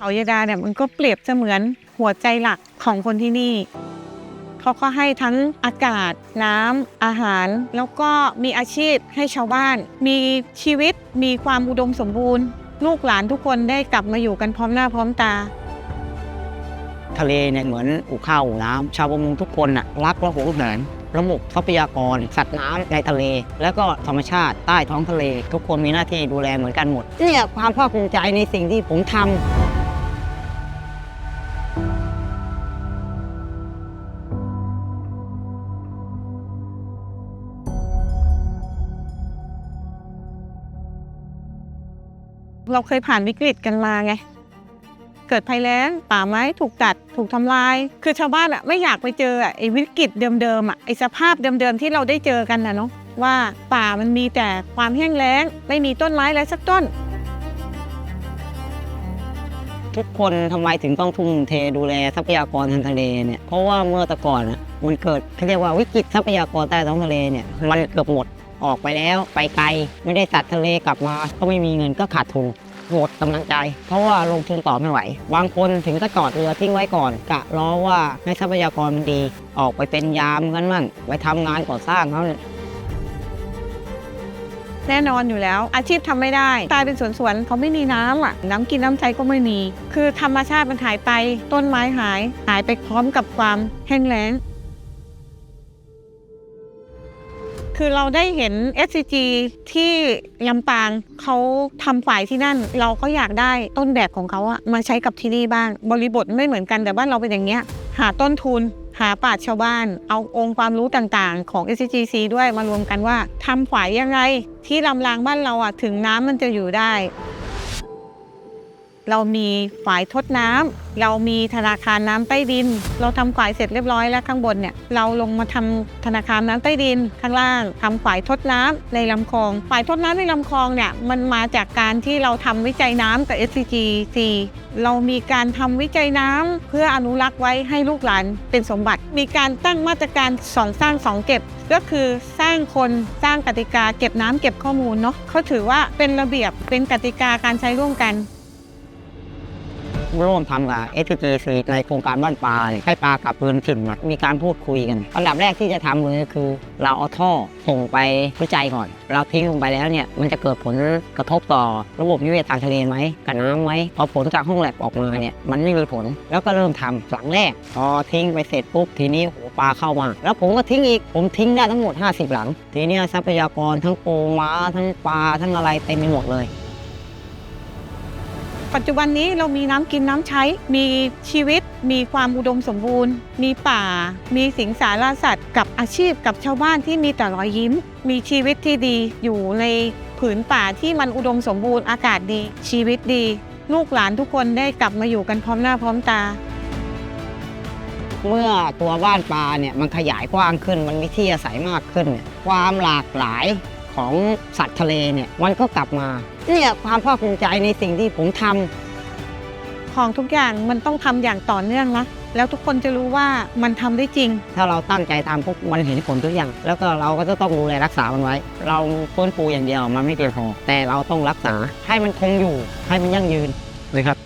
เขายาดาเนี่ยมันก็เปรียบเสมือนหัวใจหลักของคนที่นี่ เขาก็ให้ทั้งอากาศน้ำอาหาร แล้วก็มีอาชีพให้ชาวบ้าน มีชีวิตมีความอุดมสมบูรณ์ ลูกหลานทุกคนได้กลับมาอยู่กันพร้อมหน้าพร้อมตาทะเลเนี่ยเหมือนอู่ข้าวอู่น้ำชาวประมงทุกคนน่ะรักและหวงแหนระบบทรัพยากร สัตว์น้ำในทะเล แล้วก็ธรรมชาติใต้ท้องทะเล ทุกคนมีหน้าที่ดูแลเหมือนกันหมดเนี่ยความภาคภูมิใจในสิ่งที่ผมทำ เราเคยผ่านวิกฤตกันมาไง เกิดภัยแล้งป่าไม้ถูกตัดถูกทำลาย คือชาวบ้านอะไม่อยากไปเจออะไอ้วิกฤตเดิมๆอะไอ้สภาพเดิมๆที่เราได้เจอกันนะเนาะว่าป่ามันมีแต่ความแห้งแล้ง ไม่มีต้นไม้เลยสักต้น ทุกคนทำไมถึงต้องทุ่มเทดูแลทรัพยากรทางทะเลเนี่ยเพราะว่าเมื่อแต่ก่อนนะมันเกิดเขาเรียกว่าวิกฤตทรัพยากรใต้ท้องทะเลเนี่ยมันเกือบหมด ออกไปแล้วไปไกล ไม่ได้สัตว์ทะเลกลับมา ก็ไม่มีเงินก็ขาดทุนหมดกำลังใจ เพราะว่าลงทุนต่อไม่ไหว บางคนถึงก็จอดเรือทิ้งไว้ก่อน กะล้อว่าให้ทรัพยากรมันดี ออกไปเป็นยามกันมั่งไปทำงานก่อสร้างเขาเนี่ยแน่นอนอยู่แล้ว อาชีพทำไม่ได้ ตายเป็นสวนสวนเขาไม่มีน้ำอะ น้ำกินน้ำใช้ก็ไม่มี คือธรรมชาติมันหายไป ต้นไม้หาย หายไปพร้อมกับความแห้งแล้ง คือเราได้เห็น SCG ที่ลำปางเขาทำฝ่ายที่นั่น เราก็อยากได้ต้นแบบของเขาอะมาใช้กับที่นี่บ้าง บริบทไม่เหมือนกันแต่บ้านเราเป็นอย่างเงี้ย หาต้นทุน หาปราชชาวบ้าน เอาองค์ความรู้ต่างๆ ของ SCGC ด้วยมารวมกันว่าทำฝายยังไงที่ลำรางบ้านเราอะถึงน้ำมันจะอยู่ได้ เรามีฝายทดน้ำเรามีธนาคารน้ำใต้ดิน เราทำฝายเสร็จเรียบร้อยแล้วข้างบนเนี่ยเราลงมาทำธนาคารน้ำใต้ดิน ข้างล่างทำฝายทดน้ำในลำคลองฝายทดน้ำในลำคลองเนี่ยมันมาจากการที่เราทำวิจัยน้ำกับ SCGC เรามีการทำวิจัยน้ำเพื่ออนุรักษ์ไว้ให้ลูกหลานเป็นสมบัติ มีการตั้งมาตรการสองสร้างสองเก็บก็คือสร้างคนสร้างกติกาเก็บน้ำเก็บข้อมูลเนาะเขาถือว่าเป็นระเบียบเป็นกติกาการใช้ร่วมกัน ร่วมทำกับ s อ c ในโครงการบ้านปลาเนี่ยให้ปลากลับพื้นถิ่นมามีการพูดคุยกัน อันดับแรกที่จะทำเลยก็คือ เราเอาท่อส่งไปวิจัยก่อน เราทิ้งลงไปแล้วเนี่ยมันจะเกิดผลกระทบต่อระบบนิเวศทางทะเลไหมกับน้ำไหมพอผลจากห้องแลบออกมาเนี่ยมันไม่มีผลแล้วก็เริ่มทำหลังแรกพอทิ้งไปเสร็จปุ๊บทีนี้โหปลาเข้ามา แล้วผมก็ทิ้งอีกผมทิ้งได้ทั้งหมด 50 หลัง ทีนี้ทรัพยากรทั้งปูม้าทั้งปลาทั้งอะไรเต็มไปหมดเลย ปัจจุบันนี้เรามีน้ำกินน้ำใช้ มีชีวิต มีความอุดมสมบูรณ์ มีป่า มีสิงสารสัตว์ กับอาชีพกับชาวบ้านที่มีแต่รอยยิ้ม มีชีวิตที่ดีอยู่ในผืนป่าที่มันอุดมสมบูรณ์อากาศดี ชีวิตดี ลูกหลานทุกคนได้กลับมาอยู่กันพร้อมหน้าพร้อมตา เมื่อตัวบ้านปลาเนี่ยมันขยายกว้างขึ้นมันมีที่อาศัยมากขึ้นเนี่ยความหลากหลาย ของสัตว์ทะเลเนี่ยมันก็กลับมาเนี่ยความภาคภูมิใจในสิ่งที่ผมทำของทุกอย่างมันต้องทำอย่างต่อเนื่องนะแล้วทุกคนจะรู้ว่ามันทำได้จริง ถ้าเราตั้งใจทำปุ๊บมันเห็นผลทุกอย่าง แล้วก็เราก็จะต้องดูแลรักษามันไว้ เราฟื้นฟูอย่างเดียวมันไม่เพียงพอแต่เราต้องรักษาให้มันคงอยู่ให้มันยั่งยืนนะครับ